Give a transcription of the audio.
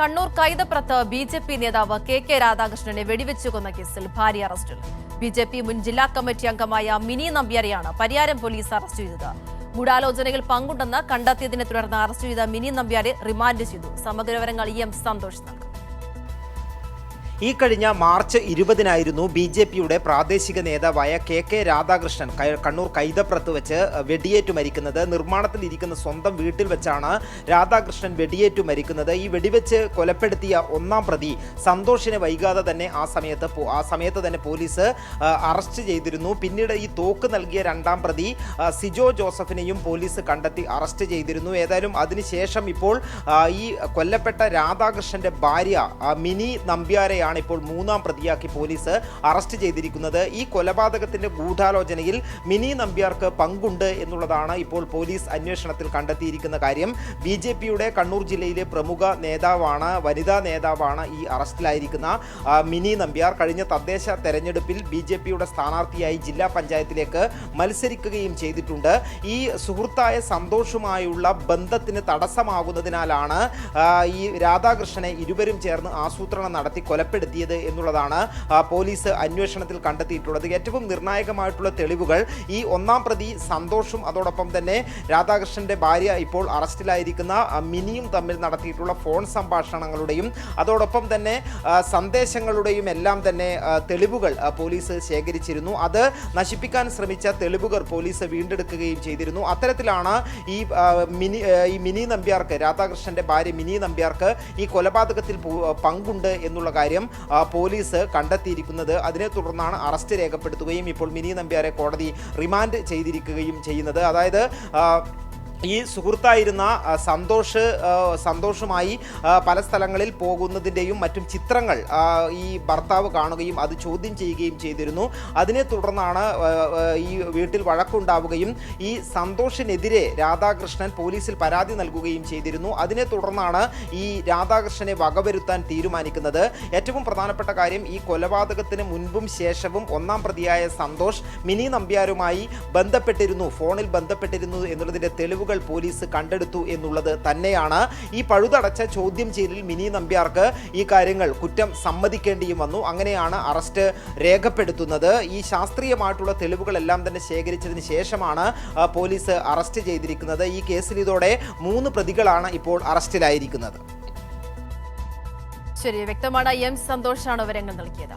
കണ്ണൂർ കൈതപ്രത്ത് B J P നേതാവ് K K രാധാകൃഷ്ണനെ വെടിവെച്ചു കൊന്ന കേസിൽ ഭാര്യ അറസ്റ്റിൽ. ബി ജെ പി മുൻ ജില്ലാ കമ്മിറ്റി അംഗമായ മിനി നമ്പ്യാരെയാണ് പരിയാരം പോലീസ് അറസ്റ്റ് ചെയ്തത്. ഗൂഢാലോചനയിൽ പങ്കുണ്ടെന്ന് കണ്ടെത്തിയതിനെ തുടർന്ന് അറസ്റ്റ് ചെയ്ത മിനി നമ്പ്യാരെ റിമാൻഡ് ചെയ്തു. സമഗ്ര വിവരങ്ങൾ ഇ എം സന്തോഷ് നൽകും. ഈ കഴിഞ്ഞ മാർച്ച് ഇരുപതിനായിരുന്നു ബി ജെ പിയുടെ പ്രാദേശിക നേതാവായ കെ കെ രാധാകൃഷ്ണൻ കണ്ണൂർ കൈതപ്രത്ത് വെച്ച് വെടിയേറ്റു മരിക്കുന്നത്. നിർമ്മാണത്തിൽ ഇരിക്കുന്ന സ്വന്തം വീട്ടിൽ വെച്ചാണ് രാധാകൃഷ്ണൻ വെടിയേറ്റു മരിക്കുന്നത്. ഈ വെടിവെച്ച് കൊലപ്പെടുത്തിയ ഒന്നാം പ്രതി സന്തോഷിനെ വൈകാതെ തന്നെ ആ സമയത്ത് ആ സമയത്ത് തന്നെ പോലീസ് അറസ്റ്റ് ചെയ്തിരുന്നു. പിന്നീട് ഈ തോക്ക് നൽകിയ രണ്ടാം പ്രതി സിജോ ജോസഫിനെയും പോലീസ് കണ്ടെത്തി അറസ്റ്റ് ചെയ്തിരുന്നു. ഏതായാലും അതിനുശേഷം ഇപ്പോൾ ഈ കൊല്ലപ്പെട്ട രാധാകൃഷ്ണന്റെ ഭാര്യ മിനി നമ്പ്യാരെയാണ് ഇപ്പോൾ മൂന്നാം പ്രതിയാക്കി പോലീസ് അറസ്റ്റ് ചെയ്തിരിക്കുന്നത്. ഈ കൊലപാതകത്തിന്റെ ഗൂഢാലോചനയിൽ മിനി നമ്പ്യാർക്ക് പങ്കുണ്ട് എന്നുള്ളതാണ് ഇപ്പോൾ പോലീസ് അന്വേഷണത്തിൽ കണ്ടെത്തിയിരിക്കുന്ന കാര്യം. ബി ജെ പിയുടെ കണ്ണൂർ ജില്ലയിലെ പ്രമുഖ നേതാവാണ് വനിതാ നേതാവാണ് ഈ അറസ്റ്റിലായിരിക്കുന്ന മിനി നമ്പ്യാർ. കഴിഞ്ഞ തദ്ദേശ തെരഞ്ഞെടുപ്പിൽ ബി ജെ പിയുടെ സ്ഥാനാർത്ഥിയായി ജില്ലാ പഞ്ചായത്തിലേക്ക് മത്സരിക്കുകയും ചെയ്തിട്ടുണ്ട്. ഈ സുഹൃത്തായ സന്തോഷുമായുള്ള ബന്ധത്തിന് തടസ്സമാകുന്നതിനാലാണ് ഈ രാധാകൃഷ്ണനെ ഇരുവരും ചേർന്ന് ആസൂത്രണം നടത്തി കൊലപ്പെടുത്തിയത് എന്നുള്ളതാണ് പോലീസ് അന്വേഷണത്തിൽ കണ്ടെത്തിയിട്ടുള്ളത്. ഏറ്റവും നിർണായകമായിട്ടുള്ള തെളിവുകൾ ഈ ഒന്നാം പ്രതി സന്തോഷും അതോടൊപ്പം തന്നെ രാധാകൃഷ്ണന്റെ ഭാര്യ ഇപ്പോൾ അറസ്റ്റിലായിരിക്കുന്ന മിനിയും തമ്മിൽ നടത്തിയിട്ടുള്ള ഫോൺ സംഭാഷണങ്ങളുടെയും അതോടൊപ്പം തന്നെ സന്ദേശങ്ങളുടെയും എല്ലാം തന്നെ തെളിവുകൾ പോലീസ് ശേഖരിച്ചിരുന്നു. അത് നശിപ്പിക്കാൻ ശ്രമിച്ച തെളിവുകൾ പോലീസ് വീണ്ടെടുക്കുകയും ചെയ്തിരുന്നു. അത്തരത്തിലാണ് ഈ മിനി ഈ മിനി നമ്പ്യാർക്ക് രാധാകൃഷ്ണന്റെ ഭാര്യ മിനി നമ്പ്യാർക്ക് ഈ കൊലപാതകത്തിൽ പങ്കുണ്ട് എന്നുള്ള കാര്യം പോലീസ് കണ്ടെത്തിയിരിക്കുന്നത്. അതിനെ തുടർന്നാണ് അറസ്റ്റ് രേഖപ്പെടുത്തുകയും ഇപ്പോൾ മിനി നമ്പ്യാരെ കോടതി റിമാൻഡ് ചെയ്തിരിക്കുകയും ചെയ്യുന്നത്. അതായത് ഈ സുഹൃത്തായിരുന്ന സന്തോഷ് സന്തോഷുമായി പല സ്ഥലങ്ങളിൽ പോകുന്നതിന്റെയും മറ്റും ചിത്രങ്ങൾ ഈ ഭർത്താവ് കാണുകയും അത് ചോദ്യം ചെയ്യുകയും ചെയ്തിരുന്നു. അതിനെ തുടർന്നാണ് ഈ വീട്ടിൽ വഴക്കുണ്ടാവുകയും ഈ സന്തോഷിനെതിരെ രാധാകൃഷ്ണൻ പോലീസിൽ പരാതി നൽകുകയും ചെയ്തിരുന്നു. അതിനെ തുടർന്നാണ് ഈ രാധാകൃഷ്ണനെ വകവരുത്താൻ തീരുമാനിക്കുന്നത്. ഏറ്റവും പ്രധാനപ്പെട്ട കാര്യം ഈ കൊലപാതകത്തിന് മുൻപും ശേഷവും ഒന്നാം പ്രതിയായ സന്തോഷ് മിനി നമ്പ്യാരുമായി ബന്ധപ്പെട്ടിരുന്നു ഫോണിൽ ബന്ധപ്പെട്ടിരുന്നു എന്നുള്ളതിന്റെ തെളിവുകൾ പോലീസ് കണ്ടെടുത്തു എന്നുള്ളത് തന്നെയാണ് ഈ പഴുതടച്ച ചോദ്യം ചെയ്യലിൽ മിനി നമ്പ്യാർക്ക് ഈ കാര്യങ്ങൾ കുറ്റം സമ്മതിക്കേണ്ടിയും വന്നു. അങ്ങനെയാണ് അറസ്റ്റ് രേഖപ്പെടുത്തുന്നത്. ഈ ശാസ്ത്രീയമായിട്ടുള്ള തെളിവുകളെല്ലാം തന്നെ ശേഖരിച്ചതിന് ശേഷമാണ് പോലീസ് അറസ്റ്റ് ചെയ്തിരിക്കുന്നത്. ഈ കേസിൽ ഇതോടെ മൂന്ന് പ്രതികളാണ് ഇപ്പോൾ അറസ്റ്റിലായിരിക്കുന്നത്. ശരി വ്യക്തമാണ്. എം സന്തോഷാണ് വിവരങ്ങൾ നൽകിയത്.